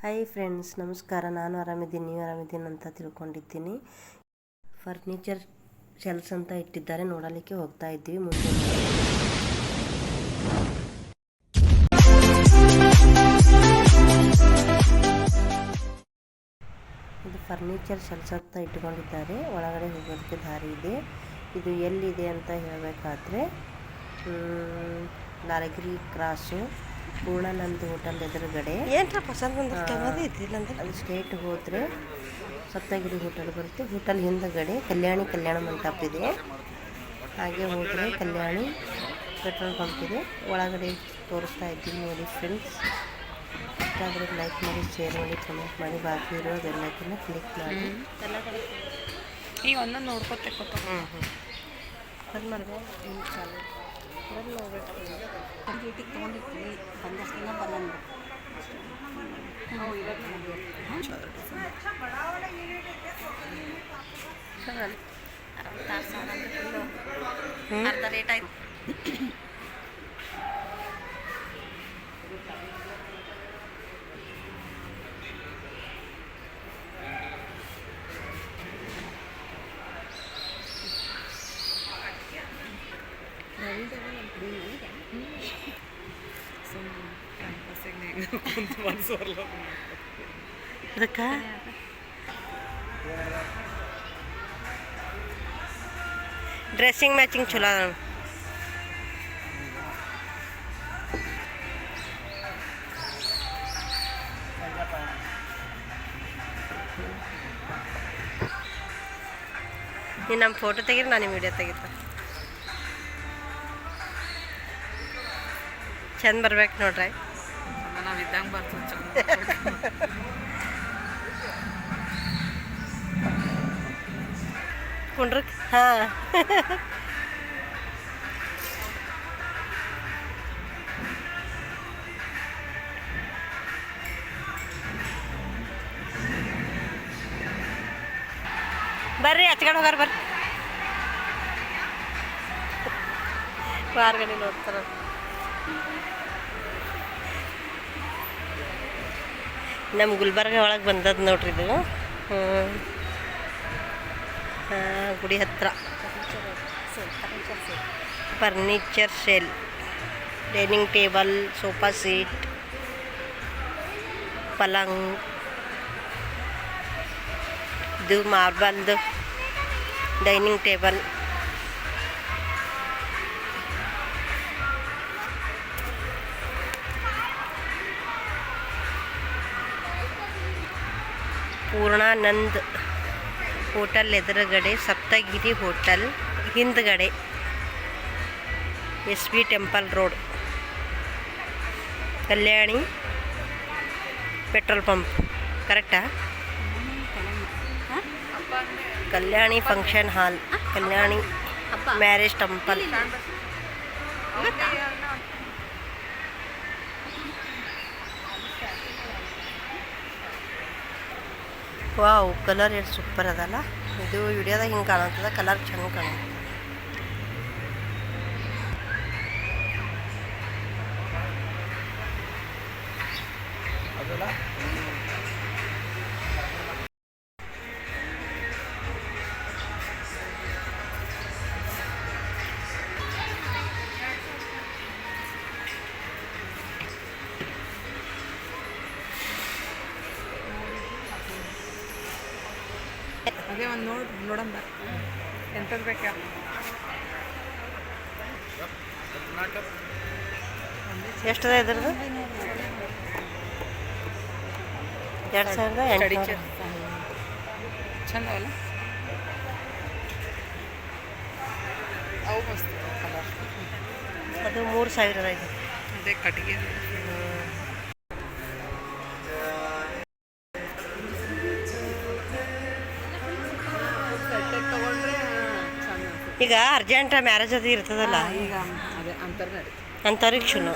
Hi friends ನಮಸ್ಕಾರ. ನಾನು ಆರಾಮಿದ್ದೀನಿ. ನೀವು ಆರಾಮಿದ್ದೀನಿ ಅಂತ ತಿಳ್ಕೊಂಡಿದ್ದೀನಿ. ಫರ್ನಿಚರ್ ಶೆಲ್ಸ್ ಅಂತ ಇಟ್ಟಿದ್ದಾರೆ. ನೋಡಲಿಕ್ಕೆ ಹೋಗ್ತಾ ಇದ್ದೀವಿ. ಮುಂದೆ ಇದು ಫರ್ನಿಚರ್ ಶೆಲ್ಸ್ ಅಂತ ಇಟ್ಕೊಂಡಿದ್ದಾರೆ ಒಳಗಡೆ ಹೋಗೋದಕ್ಕೆ ದಾರಿ ಇದೆ. ಇದು ಎಲ್ಲಿದೆ ಅಂತ ಹೇಳಬೇಕಾದ್ರೆ ಲಾಲಗಿರಿ ಕ್ರಾಸು ಪೂರ್ಣಾನಂದ್ ಹೋಟೆಲ್ ಎದುರುಗಡೆ. ಏನ್ರ ಪಸಂದ್ ಬಂದ ಅದು ಸ್ಟೇಟ್ ಹೋದರೆ ಸಪ್ತಗಿರಿ ಹೋಟೆಲ್ ಬರುತ್ತೆ. ಹೋಟೆಲ್ ಹಿಂದಗಡೆ ಕಲ್ಯಾಣಿ ಕಲ್ಯಾಣ ಮಂಟಪ ಇದೆ. ಹಾಗೆ ಹೋದರೆ ಕಲ್ಯಾಣಿ ಪೆಟ್ರೋಲ್ ಪಂಪ್ ಇದೆ. ಒಳಗಡೆ ತೋರಿಸ್ತಾ ಇದ್ದೀನಿ ನೋಡಿ ಫ್ರೆಂಡ್ಸ್ ಇಷ್ಟಾದ್ರೂ ಲೈಕ್ ಮಾಡಿ ಶೇರ್ ಮಾಡಿ ಕಮೆಂಟ್ ಮಾಡಿ ಬಾಕಿ ಇರೋದೆಲ್ಲ ಕ್ಲಿಕ್ ಮಾಡಿ. ಈಗ ಒಂದೊಂದು ನೋಡ್ಕೊತ ಹ್ಞೂ ಹ್ಞೂ ಅದು ಚಾಲು ಬರಲ್ಲ ಹೋಗ್ಬೇಕು ಡ್ಯೂಟಿಗೆ ತೊಗೊಂಡಿರ್ತೀವಿ ಬಂದಷ್ಟು ದಿನ ಬರಲ್ಲ ಅರ್ಧ ರೇಟ್ ಆಯ್ತು ಅದಕ್ಕೆ? ಡ್ರೆಸ್ಸಿಂಗ್ ಮ್ಯಾಚಿಂಗ್ ಚಲೋ ಅದ ನೀನು ನಮ್ಮ ಫೋಟೋ ತೆಗೀರಿ, ನಾನು ವಿಡಿಯೋ ತೆಗಿತ. ಚಂದ ಬರ್ಬೇಕು ನೋಡ್ರಿ. ನಾವು ಇದ್ದಂಗೆ ಬರ್ತದೆ ಕುಂಡ್ರ? ಹಾಂ. ಬರ್ರಿ ಹಚ್ಕೊಂಡು ಹೋಗಾರ ಬರ್ರಿ. ಮಾರ್ಗಣಿ ನೋಡ್ತಾರ. ನಮ್ಮ ಗುಲ್ಬರ್ಗ ಒಳಗೆ ಬಂದದ್ದು ನೋಡ್ರಿ ಇದು. ಹ್ಞೂ ಆ, ಗುಡಿ ಹತ್ರ. Furniture shell dining table sofa seat ಪಲಂಗ್. ಇದು ಮಾರ್ಬಲ್ದು ಡೈನಿಂಗ್ ಟೇಬಲ್ ಪೂರ್ಣಾನಂದ್ ಹೋಟೆಲ್ ಎದುರುಗಡೆ ಸಪ್ತಗಿರಿ ಹೋಟೆಲ್ ಹಿಂದ್ಗಡೆ S B temple road. Kalyani petrol pump. ಕರೆಕ್ಟಾ? Kalyani function hall. Kalyani marriage temple. Wow colour ಎಷ್ಟು ಸೂಪರ್ ಅದಲ್ಲ. ಇದು ವಿಡಿಯೋದಾಗ ಹಿಂಗೆ ಕಾಣತ್ತದ ಕಲರ್ ಚೆನ್ನಾಗಿ ಕಾಣುತ್ತೆ ಅದೇ ಒಂದು ನೋಡಿ ನೋಡಂಬ ಎಂಥದ್ದು ಬೇಕಾ? ಎಷ್ಟದ ಇದ್ರದ್ದು? ಎರಡು ಸಾವಿರದ ಎರಡು ಎಂಟು ಚಂದ ಅವಲ್ಲ ಅವು ಮಸ್ತ್. ಕಲರ್ ಅದು ಮೂರು ಸಾವಿರದ ಇದೆ. ಅದೇ ಕಟ್ಟಿಗೆ. ಈಗ ಅರ್ಜೆಂಟ್ ಮ್ಯಾರೇಜ್ ಅದು ಇರ್ತದಲ್ಲ. ಈಗ ಅಂಥವ್ರಿಗೆ ಚಲೋ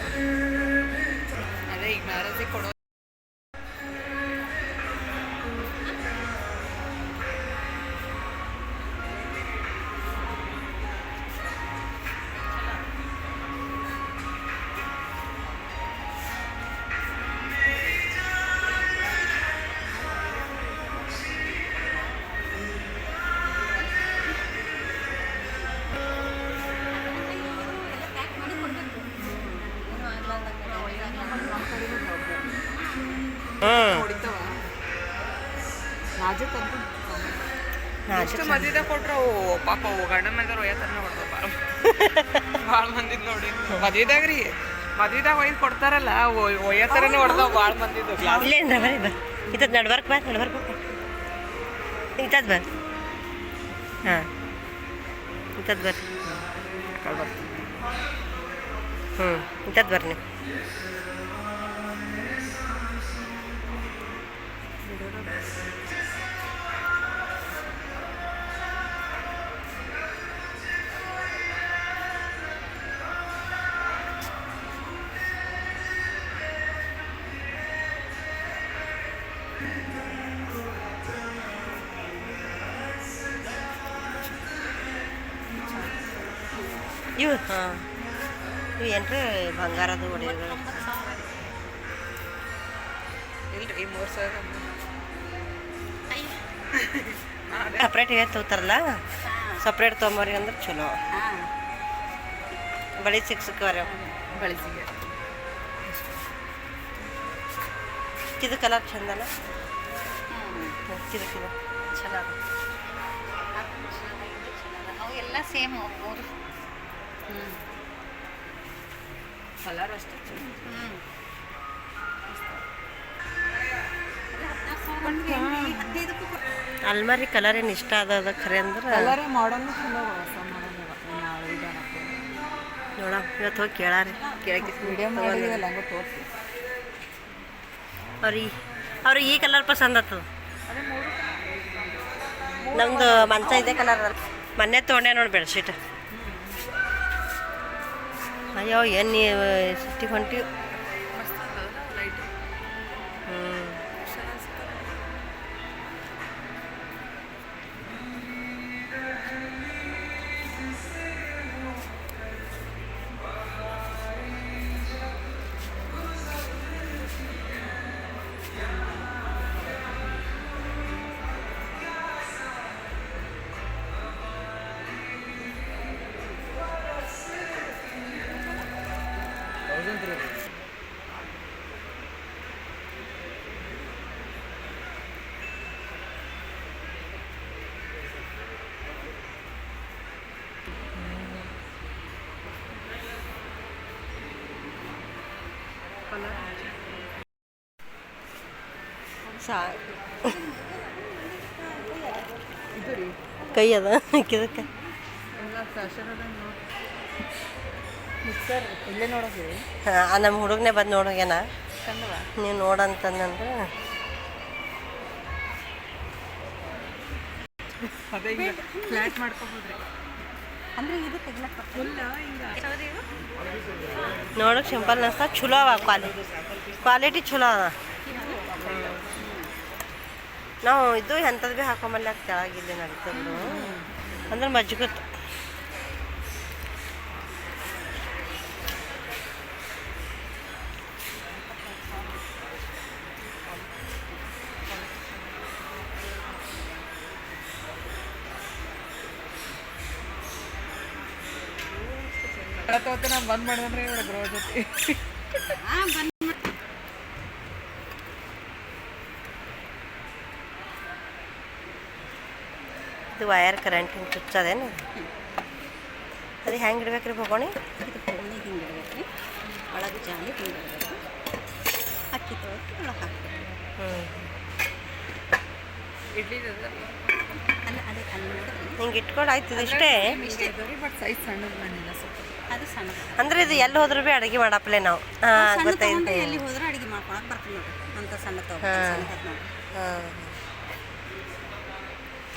ಮದ್ವಿದಾಗ ಕೊಟ್ರು ಪಾಪ ಗಂಡನ ಮನೆದವ್ರು ಒಯ್ಯತ್ತಾರ ಕೊಡ್ತಾವ ಭಾಳ ಮಂದಿದ್ ನೋಡಿ. ಮದ್ವಿದಾಗ ರೀ ಮದ್ವಿದಾಗ ಒಯ್ದು ಕೊಡ್ತಾರಲ್ಲ ಒಯ್ಯತ್ತಾರನೇ ಹೊಡ್ದಾವ ಭಾಳ ಮಂದಿದ್ದು ಗ್ಲಾಸ್ ಇಲ್ಲೇ ಅಂದ್ರೆ ಬರ್ರಿ ಬರ್ ಇತ್ತದ ನಡ್ಬರ್ಕ್ ಬಾ ನಡ್ಬರ್ಕ್ ಬಾ. ಇಂಥದ್ದು ಬರ್ ಹಾಂ. ಇಂಥದ್ದು ಬರ್ರಿ ಹ್ಞೂ ಇಂಥದ್ದು ಬರ್ರಿ ಇವು ಹಾಂ ಇವು ಏನ್ರಿ ಬಂಗಾರದ ಒಡೆಯಗಳು ಇಲ್ರಿ ಮೂರು ಸಾವಿರ ಸಪ್ರೇಟ್ ಇವತ್ತು ತಗೋತಾರಲ್ಲ ಸಪ್ರೇಟ್ ತೊಗೊಂಬರಿ ಅಂದ್ರೆ ಚಲೋ ಬಳಿ ಸಿಕ್ ಬಳಿ ಸಿಕ್ಕ ಇದು ಕಲರ್ ಚಂದಲ್ಲ ಚಲೋ ಎಲ್ಲ ಸೇಮ್ ಮೂರು ಕಲರ್ ಅಷ್ಟೇ ಅಲ್ಮಾರಿ ಕಲರ್ ಏನು ಇಷ್ಟ ಅದ ಅದ ಖರೆ ಅಂದ್ರೆ? ಕಲರೇ ಮಾಡರ್ನ್ ಚಲೋ ಹೊಸ ನಾವು ನೋಡ ಇವತ್ತು ಹೋಗಿ ಕೇಳಾರಿ. ಕೇಳಕ್ಕೆ ವಿಡಿಯೋ ಮಾಡಿದೀವಲ್ಲ ಹಂಗೆ ತೋರಿಸಿ. ಅವ್ರಿಗೆ ಅವ್ರಿಗೆ ಈ ಕಲರ್ ಪಸಂದ್ ಆತದ ನಮ್ದು ಮಂಚ ಇದೆ ಕಲರ್ ಮೊನ್ನೆ ತೊಗೊಂಡೆ ನೋಡಿ ಬೆಡ್ಶೀಟ್ ಅಯ್ಯೋ ಏನು ನೀವು ಸಿಟಿ ಹೊಂಟಿ ಸಾ ಇದು ರೀ ಕೈ ಅದ ಇದಕ್ಕೆ ಹಾಂ ನಮ್ಮ ಹುಡುಗನೇ ಬಂದು ನೋಡೋಗ್ಯಾನ. ನೀವು ನೋಡಂತಂದ್ರೆ ಫ್ಲಾಟ್ ಮಾಡ್ಕೊಬೋದ್ರಿ. ಅಂದ್ರೆ ಇದು ತೆಗ್ಲಕ್ಕ? ಸಿಂಪಲ್ ಅನ್ಸ್ತಾ ಚಲೋ ಅವ ಕ್ವಾಲಿಟಿ ಕ್ವಾಲಿಟಿ ಚಲೋ ಅದ. ನಾವು ಇದು ಎಂಥದ್ದು ಭೀ ಹಾಕೊಂಬಲ್ಲ ಕೆಳಗಿಲ್ಲ ನಡೀತದೆ ಬಿಡು ಅಂದ್ರೆ ಮಜ್ಜಿಗತ್ ಬಂದ್ ಮಾಡಿದ್ರೆ ಇವ್ರ ಗ್ರೋ ಜೊತೆ. ಇದು ವಯರ್ ಕರೆಂಟ್ ಹಿಂಗೆ ಚುಚ್ಚದೇನು? ಅದು ಹೆಂಗೆ ಇಡ್ಬೇಕ್ರಿ ಭಗೋಣಿ? ಇದು ಪೋಣಿ ಹಿಂಗೆ ಇಡಬೇಕು ರೀ ಒಳಗೆ ಜಾಲಿ ಹಿಂಗೆ ಇಡಬೇಕು. ಅಕ್ಕಿ ತೊಳೆದು ಒಳಗೆ ಹಾಕ್ಬೇಕು. ಇಡ್ಲಿ ಅಲ್ಲ ಅದೇ ಅಲ್ಲಿ ಹಿಂಗೆ ಇಟ್ಕೊಂಡು ಆಯ್ತು ಇಷ್ಟೇ? ಬಟ್ ಸೈಜ್ ಸಣ್ಣದು ಬಂದಿಲ್ಲ ಸ್ವಲ್ಪ ಅದು ಸಣ್ಣ ಅಂದ್ರೆ ಇದು ಎಲ್ಲಿ ಹೋದ್ರೂ ಭೀ ಅಡುಗೆ ಮಾಡಪ್ಲೆ ನಾವು. ಹಾಂ ಗೊತ್ತಾಯ್ತು. ಎಲ್ಲಿ ಹೋದ್ರೆ ಅಡುಗೆ ಮಾಡ್ಕೊಳಕ್ಕೆ ಬರ್ತೀವಿ ನೋಡ್ರಿ. ಅಂತ ಸಣ್ಣ ಹಾ. ಹಾಂ ನೋಡಿ ಹಾಂ.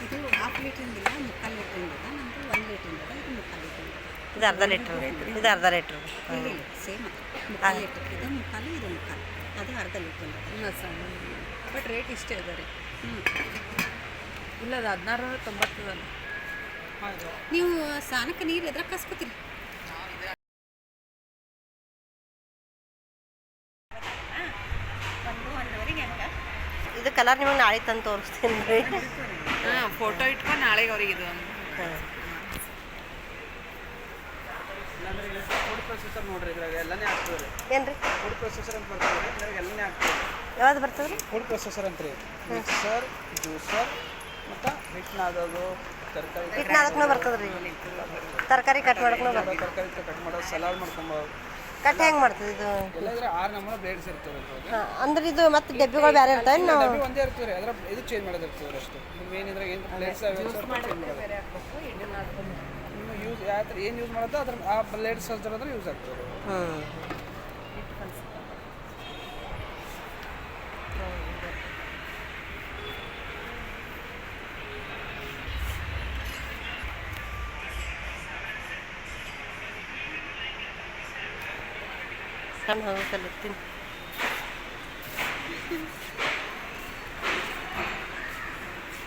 ಇದು ಹಾಫ್ ಲೀಟ್ರಿಂದಿಲ್ಲ ಮುಕ್ಕಾಲು ಲೀಟ್ರಿಂದಿಲ್ಲ ನಮ್ಮದು ಒಂದು ಲೀಟ್ರಿಂದಿಲ್ಲ ಇದು ಮುಕ್ಕಾಲು ಲೀಟ್ರಿಂದಿಲ್ಲ ಇದು ಅರ್ಧ ಲೀಟ್ರ್ ಇದು ಅರ್ಧ ಲೀಟ್ರ್ ಇಲ್ಲ ಇಲ್ಲ ಸೇಮ್ ಮುಕ್ಕಾಲು ಲೀಟ್ರ್ ಇದು ಮುಕ್ಕಾಲು ಇದು ಮುಕ್ಕಾಲು. ಅದು ಅರ್ಧ ಲೀಟ್ರಿಂದ ಬಟ್ ರೇಟ್ ಇಷ್ಟೇ ಅದ ರೀ. ಹ್ಞೂ ಇಲ್ಲ ಅದು ಹದಿನಾರು ತೊಂಬತ್ತದಲ್ಲ ನೀವು ಸ್ನಾನಕ್ಕೆ ನೀರು ಎದ್ರ ಕಸ್ಕೊತೀರಿ? ಇದು ಕಲರ್ ನಿಮಗೆ ನಾಳೆ ತಂದು ತೋರಿಸ್ತೀನಿ ರೀ. ಹಾಂ ಫೋಟೋ ಇಟ್ಕೊಂಡು ನಾಳೆಗೆ ಅವ್ರಿಗೆ ಇದು ಹಾಂ. ಫುಡ್ ಪ್ರೊಸೆಸರ್ ನೋಡ್ರಿ ಇದ್ರಾಗ ಎಲ್ಲನೇ ಆಗ್ತದೆ ಏನು ರೀ ಫುಡ್ ಪ್ರೊಸೆಸರ್ ಅಂತ ಬರ್ತದೆ ಇದ್ರಾಗ ಎಲ್ಲನೇ ಆಗ್ತದೆ ಯಾವ್ದು ಬರ್ತದೆ ರೀ ಫುಡ್ ಪ್ರೊಸೆಸರ್ ಅಂತ ರೀ ಮಿಕ್ಸರ್ ಜ್ಯೂಸರ್ ಮತ್ತು ಹಿಟ್ಟು ನಾದೋದು ತರಕಾರಿ. ಹಿಟ್ಟು ನಾದಕ್ಕೂ ಬರ್ತದೆ ರೀ ತರಕಾರಿ ಕಟ್ ಮಾಡಕ್ಕೂ ಬರ್ತದೆ ತರಕಾರಿ ಕಟ್ ಮಾಡೋದು ಸಲಾಡ್ ಮಾಡ್ಕೊಂಬೋದು. ಕಟ್ ಹೆಂಗ್ ಮಾಡ್ತದೆ ಇದು? ಎಲ್ಲಾದ್ರೆ ಆರು ಬ್ಲೇಡ್ಸ್ ಇರ್ತವೆ ಅಂದ್ರೆ ಇದು ಮತ್ತೆ ಡಬ್ಬಿಗಳು ಬೇರೆ ಇರ್ತಾವೆ ನಾವು? ಡಬ್ಬಿ ಒಂದೇ ಇರ್ತವೆ ರೀ ಅದ್ರ ಇದು ಚೇಂಜ್ ಮಾಡೋದು ಇರ್ತದೆ ಅಷ್ಟು ಮೇನ್ ಇದ್ರೆ ಏನು ಇನ್ನು ಯೂಸ್ ಯಾವ ಥರ ಏನು ಯೂಸ್ ಮಾಡೋದು ಅದ್ರ ಆ ಬ್ಲೇಡ್ಸ್ ಅದ್ರ ಯೂಸ್ ಆಗ್ತದೆ. ಹ್ಞೂ ಸಣ್ಣ ಹೋಗಿ ಕಲಿತೀನಿ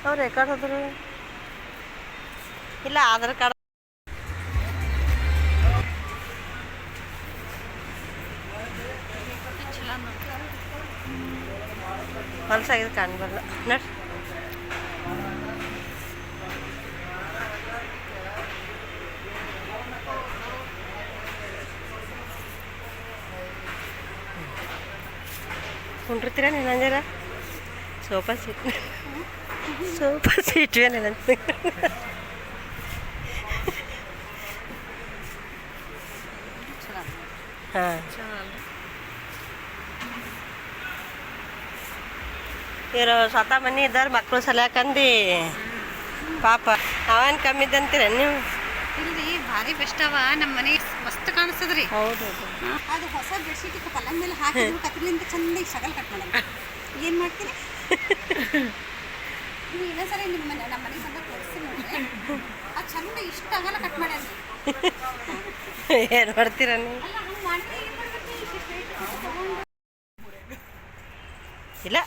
ಅವ್ರು ರೆಕಾರ್ಡ್ ಹೋದ್ರು ಇಲ್ಲ ಆಧಾರ್ ಕಾರ್ಡ್ ಹೊಲಸಾಗಿದ್ದು ಕಾಣ್ಬಾರ್ದು ನಡ್ ಕುಂಡಿರ್ತೀರ ನೀನು ಅಂಜಾರ ಸೋಫಾ ಸೀಟ್ ಸೋಫಾ ಸೀಟ್ ಏನಂತ ಹಾಂ ಇವರು ಸ್ವತಃ ಮನೆ ಇದ್ದಾರೆ ಮಕ್ಕಳು ಸಲ್ಯಾಕಂದು ಪಾಪ ಅವೇನು ಕಮ್ಮಿ ಇದ್ದಂತೀರ ನೀವು ಇಲ್ಲಿ ಭಾರಿ ಬೆಸ್ಟ್ ಅವ. ನಮ್ಮ ಮನೆ ಮಸ್ತ್ ಕಾಣಿಸ್ತದ್ರಿ. ಹೌದು ಅದು ಹೊಸ ಬೆಡ್ಶೀಟ್ ಇತ್ತು ಪಲ್ಲಂಗ್ ಮೇಲೆ ಹಾಕಿದ್ರು ಕತ್ತಲಿಂದ ಚಂದ ಶಗಲ್ ಕಟ್ ಮಾಡೋದು ಏನು ಮಾಡ್ತೀರಿ? ನೀವು ಇನ್ನೊಂದ್ಸರಿ ನಿಮ್ಮ ಮನೆ ನಮ್ಮ ಮನೆಗೆ ಬಂದ ತೋರಿಸ್ತೀನಿ ನೋಡ್ರಿ ಅದು ಚಂದ ಇಷ್ಟ ಆಗಲ್ಲ ಕಟ್ ಮಾಡ್ಯಾರ ಏನು ಮಾಡ್ತೀರ ನೀವು? ಇಲ್ಲ.